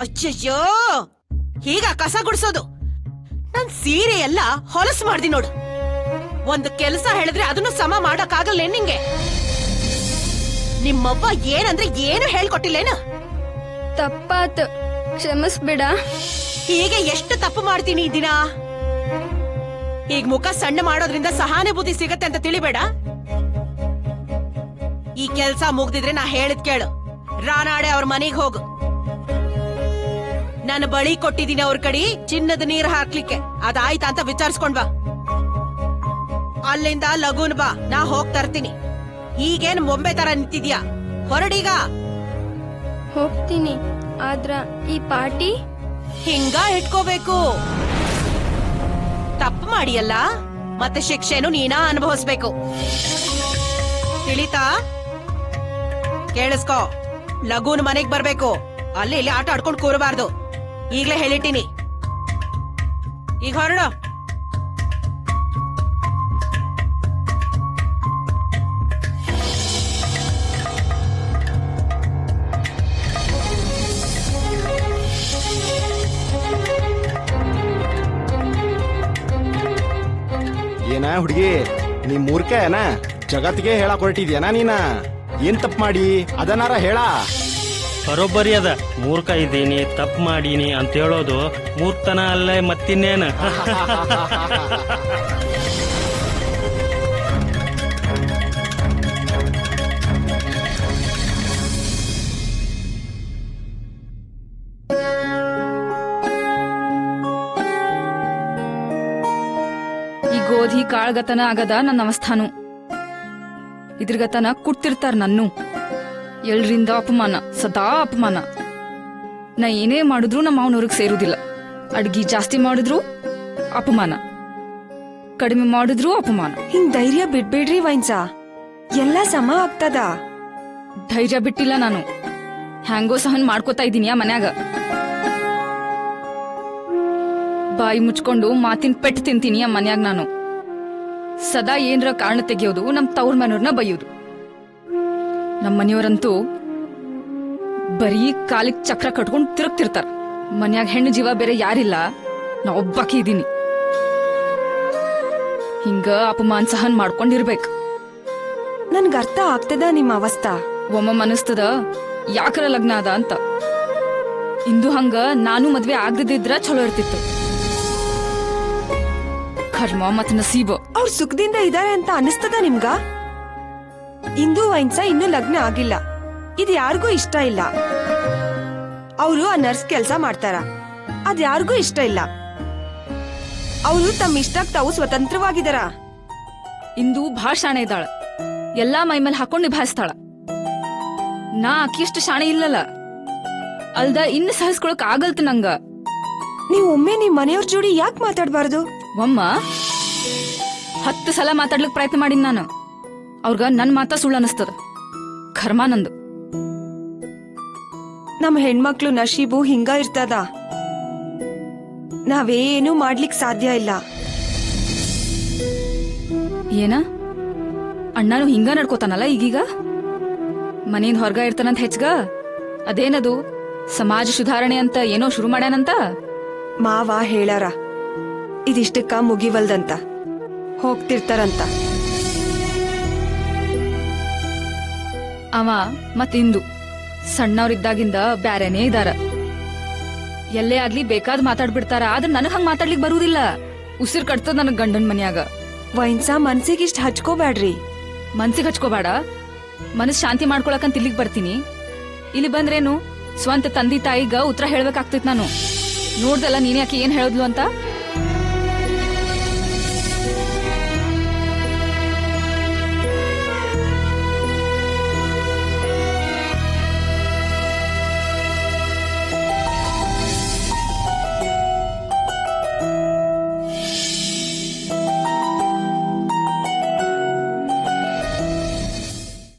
ಅಯ್ಯಯ್ಯೋ! ಈಗ ಕಸ ಗುಡ್ಸೋದು. ನನ್ ಸೀರೆ ಎಲ್ಲ ಹೊಲಸು ಮಾಡ್ದಿ ನೋಡು. ಒಂದು ಕೆಲಸ ಹೇಳಿದ್ರೆ ಅದನ್ನು ಸಮ ಮಾಡಕ್ಕಾಗಲ್ಲ ನಿಂಗೆ? ನಿಮ್ಮವ್ವ ಏನಂದ್ರೆ ಏನು ಹೇಳ್ಕೊಟ್ಟಿಲ್ಲೇನು? ತಪ್ಪಾತು. ಕ್ಷಮಿಸ್ಬಿಡ. ಹೀಗೆ ಎಷ್ಟು ತಪ್ಪು ಮಾಡ್ತೀನಿ ಈ ದಿನ? ಈಗ ಮುಖ ಸಣ್ಣ ಮಾಡೋದ್ರಿಂದ ಸಹಾನುಭೂತಿ ಸಿಗತ್ತೆ ಅಂತ ತಿಳಿಬೇಡ. ಈ ಕೆಲ್ಸ ಮುಗ್ದಿದ್ರೆ ನಾ ಹೇಳಿದ್ ಕೇಳು. ರಾನಾಡೆ ಅವ್ರ ಮನೆಗ್ ಹೋಗು. ನಾನು ಬಳಿ ಕೊಟ್ಟಿದ್ದೀನಿ ಅವ್ರ ಕಡೆ ಚಿನ್ನದ ನೀರ್ ಹಾಕ್ಲಿಕ್ಕೆ. ಅದಾಯ್ತಾ ಅಂತ ವಿಚಾರಿಸ್ಕೊಂಡ್ ಬಾ. ಅಲ್ಲಿಂದ ಲಗೂನ್ ಬಾ ನಾ ಹೋಗ್ ತರ್ತೀನಿ. ಈಗೇನ್ ಮೊಂಬೆ ತರ ನಿಂತಿದ್ಯಾ? ಹೊರಡೀಗ. ಹೋಗ್ತೀನಿ ಆದ್ರ ಈ ಪಾರ್ಟಿ? ಹಿಂಗ ಇಟ್ಕೋಬೇಕು. ತಪ್ಪು ಮಾಡಿಯಲ್ಲ ಮತ್ತೆ ಶಿಕ್ಷೆನು ನೀನ ಅನುಭವಿಸ್ಬೇಕು. ತಿಳಿತಾ? ಕೇಳಿಸ್ಕೋ. ಲಗೂನ್ ಮನೆಗ್ ಬರ್ಬೇಕು. ಅಲ್ಲಿ ಇಲ್ಲಿ ಆಟ ಆಡ್ಕೊಂಡು ಕೂರಬಾರ್ದು. ಈಗ್ಲೇ ಹೇಳಿಟ್ಟಿನಿ. ಈಗ ಹೊರಡು. ಏನ ಹುಡುಗಿ ನೀ ಮೂರ್ಖ ಏನ ಜಗತ್ತಿಗೆ ಹೇಳಕ್ ಹೊರಟಿದ್ಯಾನ ನೀನ? ಏನ್ ತಪ್ಪು ಮಾಡಿ? ಅದನ್ನಾರ ಹೇಳ. ಬರೋಬ್ಬರಿ ಅದ. ಮೂರ್ಖ ಇದ್ದೀನಿ, ತಪ್ಪು ಮಾಡೀನಿ ಅಂತ ಹೇಳೋದು ಮೂರ್ತನ ಅಲ್ಲೇ ಮತ್ತಿನ್ನೇನು? ಈ ಗೋಧಿ ಕಾಳ್ಗತನ ಆಗದ ನನ್ನ ಅವಸ್ಥಾನು. ಇದ್ರಗತನ ಕುಡ್ತಿರ್ತಾರ ನನ್ನು. ಎಲ್ರಿಂದ ಅಪಮಾನ ಸದಾ ಅಪಮಾನ. ನಾ ಏನೇ ಮಾಡಿದ್ರು ನಮ್ಮ ಮಾವನವ್ರಿಗೆ ಸೇರುದಿಲ್ಲ. ಅಡ್ಗಿ ಜಾಸ್ತಿ ಮಾಡಿದ್ರು ಅಪಮಾನ. ಕಡಿಮೆ ಮಾಡಿದ್ರು ಅಪಮಾನ. ಹಿಂಗ್ ಧೈರ್ಯ ಬಿಡ್ಬೇಡ್ರಿ ವೈನ್ಸಾ. ಎಲ್ಲ ಸಮ ಆಗ್ತದ. ಧೈರ್ಯ ಬಿಟ್ಟಿಲ್ಲ ನಾನು. ಹ್ಯಾಂಗೋ ಸಹನ್ ಮಾಡ್ಕೋತಾ ಇದ್ದೀನಿ ಆ ಮನ್ಯಾಗ. ಬಾಯಿ ಮುಚ್ಕೊಂಡು ಮಾತಿನ ಪೆಟ್ಟು ತಿಂತೀನಿ ಆ ಮನ್ಯಾಗ ನಾನು. ಸದಾ ಏನರ ಕಾರಣ ತೆಗೆಯೋದು ನಮ್ ತವ್ರ ಮನೋರ್ನ ಬೈಯೋದು. ನಮ್ ಮನೆಯವರಂತೂ ಬರೀ ಕಾಲಿಗೆ ಚಕ್ರ ಕಟ್ಕೊಂಡು ತಿರುಗ್ತಿರ್ತಾರ. ಮನ್ಯಾಗ ಹೆಣ್ಣು ಜೀವ ಬೇರೆ ಯಾರಿಲ್ಲ. ನಾ ಒಬ್ಬಾಕಿ ಇದ್ದೀನಿ. ಹಿಂಗ ಅಪಮಾನ ಸಹನ್ ಮಾಡ್ಕೊಂಡಿರ್ಬೇಕು. ನನ್ಗ ಅರ್ಥ ಆಗ್ತದ ನಿಮ್ಮ ಅವಸ್ಥಾ? ಒಮ್ಮ ಮನಸ್ತದ ಯಾಕರ ಲಗ್ನ ಅದ ಅಂತ. ಇಂದು ಹಂಗ ನಾನು ಮದ್ವೆ ಆಗದಿದ್ರ ಚಲೋ ಇರ್ತಿತ್ತು. ಕರ್ಮ ಮತ್ ನಸೀಬ. ಅವ್ರ ಸುಖದಿಂದ ಇದಾರೆ ಅಂತ ಅನಿಸ್ತದ ನಿಮ್ಗ? ಇಂದು ವೈನ್ಸ ಇನ್ನೂ ಲಗ್ನ ಆಗಿಲ್ಲ. ಇದು ಯಾರಿಗೂ ಇಷ್ಟ ಇಲ್ಲ. ಅವರು ಆ ನರ್ಸ್ ಕೆಲಸ ಮಾಡ್ತಾರ. ಅದ್ ಯಾರಿಗೂ ಇಷ್ಟ ಇಲ್ಲ. ಅವರು ತಮ್ಮ ಇಷ್ಟಕ್ ತಾವು ಸ್ವತಂತ್ರವಾಗಿದಾರ. ಇಂದು ಭಾಳ ಶಾಣೆ ಇದ್ದಾಳ. ಎಲ್ಲಾ ಮೈ ಮೇಲೆ ಹಾಕೊಂಡು ನಿಭಾಯಿಸ್ತಾಳ. ನಾ ಆಕಿಷ್ಟು ಶಾಣೆ ಇಲ್ಲಲ್ಲ. ಅಲ್ದ ಇನ್ನು ಸಹಿಸ್ಕೊಳಕ್ ಆಗಲ್ತು ನಂಗ. ನೀವ್ ಒಮ್ಮೆ ನಿಮ್ ಮನೆಯವ್ರ ಜೋಡಿ ಯಾಕೆ ಮಾತಾಡ್ಬಾರ್ದು? ಒಮ್ಮ ಹತ್ತು ಸಲ ಮಾತಾಡ್ಲಿಕ್ ಪ್ರಯತ್ನ ಮಾಡಿನ್ ನಾನು. ಅವ್ರಗ ನನ್ ಮಾತ ಸುಳ್ಳು ಅನಸ್ತದ ಕರ್ಮ ನಂದು ನಮ್ ಹೆಣ್ಮಕ್ಳು ನಶೀಬು ಹಿಂಗ ಇರ್ತದ. ನಾವೇನು ಮಾಡ್ಲಿಕ್ ಸಾಧ್ಯ ಇಲ್ಲ. ಏನ? ಅಣ್ಣನು ಹಿಂಗ ನಡ್ಕೋತಾನಲ್ಲ ಈಗೀಗ? ಮನೆಯಿಂದ ಹೊರಗ ಇರ್ತಾನಂತ ಹೆಚ್ಚಗ ಅದೇನದು? ಸಮಾಜ ಸುಧಾರಣೆ ಅಂತ ಏನೋ ಶುರು ಮಾಡ್ಯಾನಂತ? ಮಾವ ಹೇಳಾರ ಇದಿಷ್ಟಕ್ಕ ಮುಗಿವಲ್ದಂತ. ಹೋಗ್ತಿರ್ತಾರಂತ. ಅವ ಮತ್ತಿಂದು ಸಣ್ಣವ್ರಿದ್ದಾಗಿಂದ ಬ್ಯಾರೆನೇ ಇದಾರ. ಎಲ್ಲೇ ಆಗ್ಲಿ ಬೇಕಾದ್ ಮಾತಾಡ್ಬಿಡ್ತಾರ ಆದ್ರೆ ನನಗ್ ಹಂಗ ಮಾತಾಡ್ಲಿಕ್ ಬರುದಿಲ್ಲ. ಉಸಿರ್ ಕಟ್ತದ ನನಗ್ ಗಂಡನ್ ಮನ್ಯಾಗ. ವೈನ್ಸ ಮನ್ಸಿಗಿಷ್ಟ ಹಚ್ಕೋಬ್ಯಾಡ್ರಿ. ಮನ್ಸಿಗೆ ಹಚ್ಕೋಬೇಡ ಮನಸ್ ಶಾಂತಿ ಮಾಡ್ಕೊಳಕಂತ ಇಲ್ಲಿಗ್ ಬರ್ತೀನಿ. ಇಲ್ಲಿ ಬಂದ್ರೇನು? ಸ್ವಂತ ತಂದಿ ತಾಯಿಗ ಉತ್ತರ ಹೇಳ್ಬೇಕಾಗ್ತೈತ್ ನಾನು. ನೋಡ್ದಲ್ಲ ನೀನ್ ಯಾಕೆ ಏನ್ ಹೇಳಿದ್ಲು ಅಂತ?